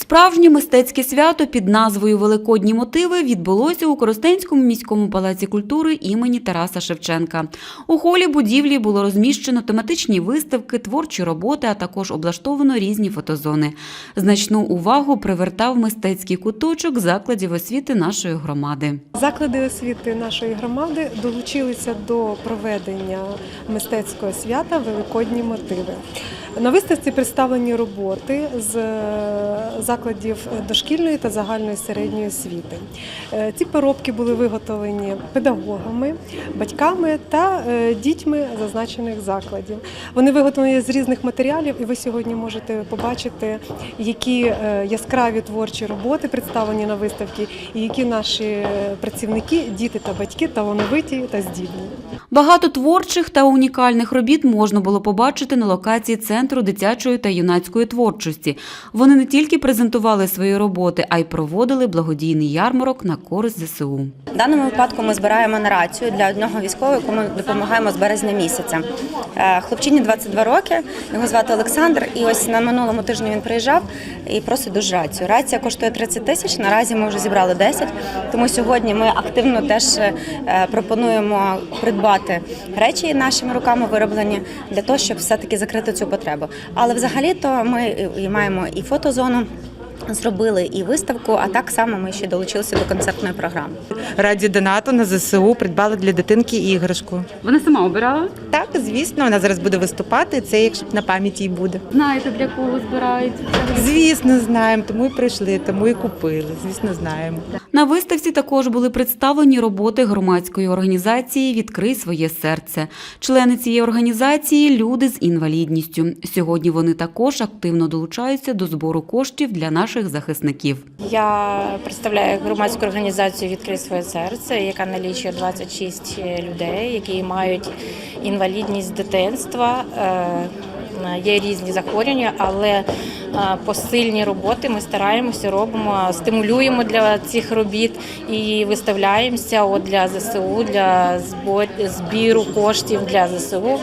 Справжнє мистецьке свято під назвою Великодні мотиви відбулося у Коростенському міському палаці культури імені Тараса Шевченка. У холі будівлі було розміщено тематичні виставки, творчі роботи, а також облаштовано різні фотозони. Значну увагу привертав мистецький куточок закладів освіти нашої громади. Заклади освіти нашої громади долучилися до проведення мистецького свята Великодні мотиви. На виставці представлені роботи з е, закладів дошкільної та загальної середньої освіти. Е, Ці поробки були виготовлені педагогами, батьками та е, дітьми зазначених закладів. Вони виготовлені з різних матеріалів, і ви сьогодні можете побачити, які е, яскраві творчі роботи представлені на виставці, і які наші е, працівники, діти та батьки талановиті та здібні. Багато творчих та унікальних робіт можна було побачити на локації Центру дитячої та юнацької творчості. Вони не тільки презентували свої роботи, а й проводили благодійний ярмарок на користь ЗСУ. В даному випадку ми збираємо на рацію для одного військового, якому допомагаємо з березня місяця. Е, Хлопчині 22 роки, його звати Олександр. І ось на минулому тижні він приїжджав і просить дуже рацію. Рація коштує 30 тисяч. Наразі ми вже зібрали 10, тому сьогодні ми активно теж е, пропонуємо придбати речі нашими руками вироблені для того, щоб все-таки закрити цю потребу. Але взагалі-то ми маємо і фотозону. Зробили і виставку, а так само ми ще долучилися до концертної програми. Раді донату на ЗСУ придбали для дитинки іграшку. Вона сама обирала? Так, звісно, вона зараз буде виступати. Це якщо на пам'яті їй буде. Знаєте, для кого збирають? Звісно, знаємо, тому і прийшли, тому і купили. Звісно, знаємо. На виставці також були представлені роботи громадської організації Відкрий своє серце. Члени цієї організації люди з інвалідністю. Сьогодні вони також активно долучаються до збору коштів для наших захисників. Я представляю громадську організацію Відкрий своє серце, яка налічує 26 людей, які мають інвалідність дитинства. Е, Є різні захворювання, але е, посильні роботи ми стараємося, робимо, стимулюємо для цих робіт і виставляємося от для ЗСУ, для збіру коштів для ЗСУ.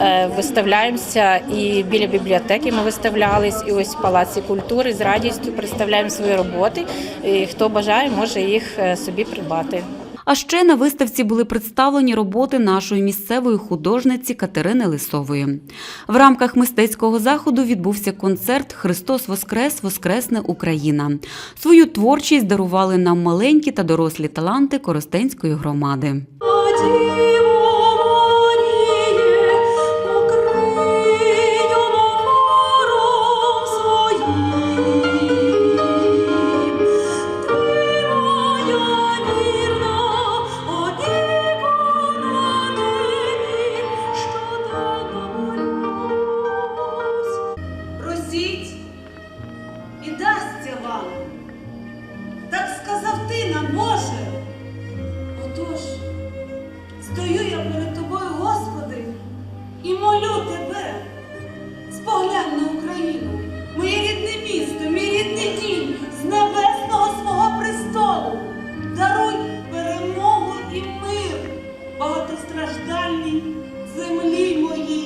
Е, Виставляємося і біля бібліотеки ми виставлялись, і ось в Палаці культури з радістю представляємо свої роботи. І хто бажає, може їх собі придбати. А ще на виставці були представлені роботи нашої місцевої художниці Катерини Лисової. В рамках мистецького заходу відбувся концерт Христос Воскрес! Воскресне Україна. Свою творчість дарували нам маленькі та дорослі таланти Коростенської громади. Боже. Отож, стою я перед тобою, Господи, і молю тебе. Споглянь на Україну, моє рідне місто, мій рідний дім з небесного свого престолу. Даруй перемогу і мир багатостраждальній землі моїй.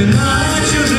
Tonight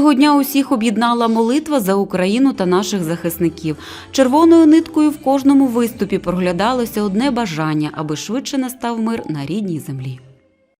Цього дня усіх об'єднала молитва за Україну та наших захисників. Червоною ниткою в кожному виступі проглядалося одне бажання, аби швидше настав мир на рідній землі.